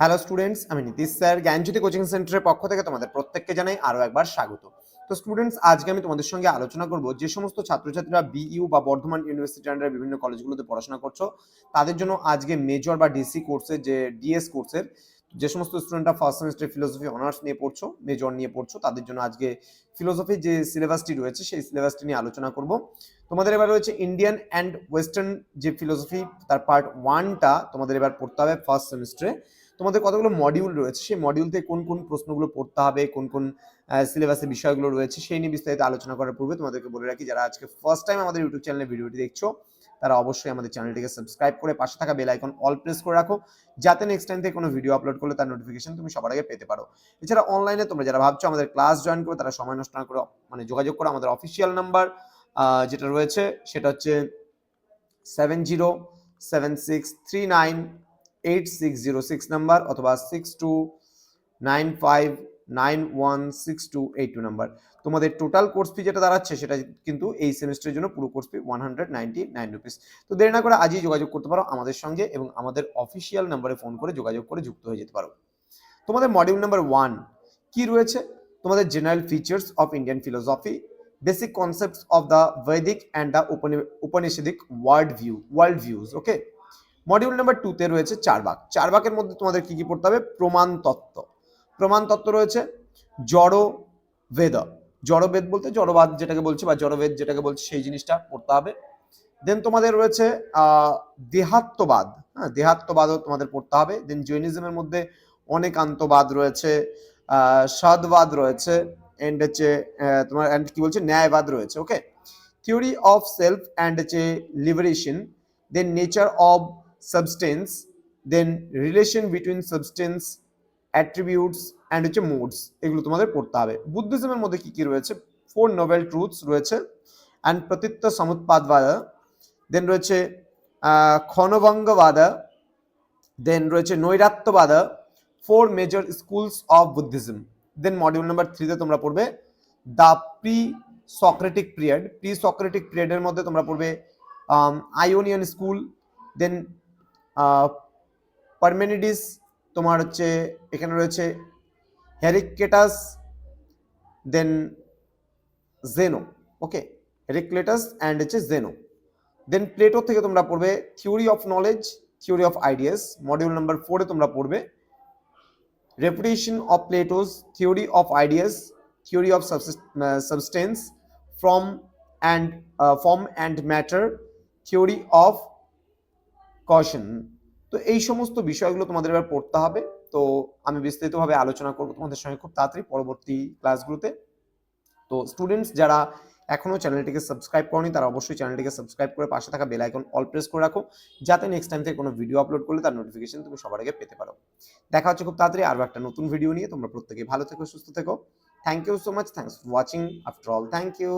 Hello students আমি Nitish sir. জ্ঞানজ্যোতি coaching সেন্টারের পক্ষ থেকে তোমাদের প্রত্যেককে জানাই আরও একবার স্বাগত। তো স্টুডেন্টস আজকে আমি তোমাদের সঙ্গে আলোচনা করব যে সমস্ত ছাত্রছাত্রীরা বিইউ বা বর্ধমান ইউনিভার্সিটি আন্ডারে বিভিন্ন কলেজগুলোতে পড়াশোনা করছ, তাদের জন্য আজকে মেজর বা ডিসি কোর্সের যে ডিএস কোর্সের যে সমস্ত স্টুডেন্টরা ফার্স্ট সেমিস্টার ফিলোসফি অনার্স নিয়ে পড়ছো মেজর নিয়ে পড়ছো, তাদের জন্য আজকে ফিলোসফির যে সিলেবাসটি রয়েছে, সেই সিলেবাসটি নিয়ে আলোচনা করব। তোমাদের এবার রয়েছে ইন্ডিয়ান অ্যান্ড ওয়েস্টার্ন যে ফিলোসফি তার পার্ট ওয়ানটা তোমাদের এবার পড়তে হবে ফার্স্ট সেমিস্টারে তোমাদের কতগুলো মডিউল রয়েছে? সেই মডিউল থেকে কোন কোন প্রশ্নগুলো পড়তে হবে, কোন কোন সিলেবাসের বিষয়গুলো রয়েছে, সেই নিয়ে বিস্তারিত আলোচনা করার পূর্বে তোমাদেরকে বলে রাখি, যারা আজকে ফার্স্ট টাইম আমাদের ইউটিউব চ্যানেলে ভিডিওটি দেখছ, তারা অবশ্যই আমাদের চ্যানেলটিকে সাবস্ক্রাইব করে পাশে থাকা বেল আইকন অল প্রেস করে রাখো, যাতে নেক্সট টাইম থেকে কোনো ভিডিও আপলোড করলে তার নোটিফিকেশন তুমি সবার আগে পেতে পারো। এছাড়া অনলাইনে তোমরা যারা ভাবছ আমাদের ক্লাস জয়েন করো তারা সময় নষ্ট করে মানে যোগাযোগ করো আমাদের অফিসিয়াল নাম্বার যেটা রয়েছে, সেটা হচ্ছে seven zero seven six three nine eight six zero six number অথবা six two nine five nine one six two eight two number তোমাদের টোটাল কোর্স ফি যেটা দাঁড়াচ্ছে সেটা কিন্তু এই সেমিস্টারের জন্য পুরো course fee one hundred ninety nine rupees তো দেরি না করে আজই যোগাযোগ করতে পারো আমাদের সঙ্গে এবং আমাদের অফিসিয়াল নাম্বারে ফোন করে যোগাযোগ করে যুক্ত হয়ে যেতে পারো। তোমাদের মডিউল নাম্বার ওয়ান কি রয়েছে? তোমাদের general features of Indian philosophy basic concepts of the Vedic and the Upanishadic world view world views okay module number টুতে রয়েছে চার ভাগ চার ভাগের মধ্যে তোমাদের কি কি পড়তে হবে? প্রমাণ তত্ত্ব। প্রমাণ তত্ত্ব রয়েছে জড় বেদ। জড়বেদ বলতে জড়বাদ যেটাকে বলছে বা জড়বেদ যেটাকে বলছে সেই জিনিসটা পড়তে হবে। দেন তোমাদের রয়েছে দেহাত্মবাদ। হ্যাঁ দেহাত্মবাদও তোমাদের পড়তে হবে। দেন জৈনিজমের মধ্যে অনেকান্তবাদ রয়েছে আহ, সদবাদ রয়েছে এন্ড হচ্ছে তোমার অ্যান্ড কি বলছে? ন্যায়বাদ রয়েছে okay theory of self and হচ্ছে liberation then nature of substance then relation between substance attributes and হচ্ছে মোডস এগুলো তোমাদের পড়তে হবে। বুদ্ধিজমের মধ্যে কি কি রয়েছে? ফোর নোবেল ট্রুথস রয়েছে অ্যান্ড প্রতীত্ব সমুৎপাদবাদ দেন রয়েছে ক্ষণভঙ্গবাদ দেন রয়েছে নৈরাত্যবাদ four major schools of Buddhism then module number থ্রিতে তোমরা পড়বে the pre Socratic period pre Socratic পিরিয়ডের মধ্যে তোমরা পড়বে আইওনিয়ান স্কুল দেন পারমেনিডিস তোমার হচ্ছে এখানে রয়েছে হেরিকেটাস দেন জেনো ওকে হেরিক্লেটাস অ্যান্ড হচ্ছে জেনো দেন প্লেটো থেকে তোমরা পড়বে theory of knowledge theory of ideas module number ফোরে তোমরা পড়বে reputation of Plato's theory of ideas theory of substance from and form and matter theory of causation তো এই সমস্ত বিষয়গুলো তোমাদের এবার পড়তে হবে। তো আমি বিস্তারিতভাবে আলোচনা করব তোমাদের সঙ্গে খুব তাড়াতাড়ি পরবর্তী ক্লাসগুলোতে তো স্টুডেন্টস যারা এখনও চ্যানেলটিকে সাবস্ক্রাইব করনি, তারা অবশ্যই চ্যানেলটিকে সাবস্ক্রাইব করে পাশে থাকা বেল আইকন অল প্রেস করে রাখো। যাতে নেক্সট টাইম থেকে কোনো ভিডিও আপলোড করলে তার নোটিফিকেশন তুমি সবার আগে পেতে পারো। দেখা হচ্ছে খুব তাড়াতাড়ি আরও একটা নতুন ভিডিও নিয়ে। তোমরা প্রত্যেকে ভালো থেকো, সুস্থ থেকো। Thank you so much thanks for watching after all thank you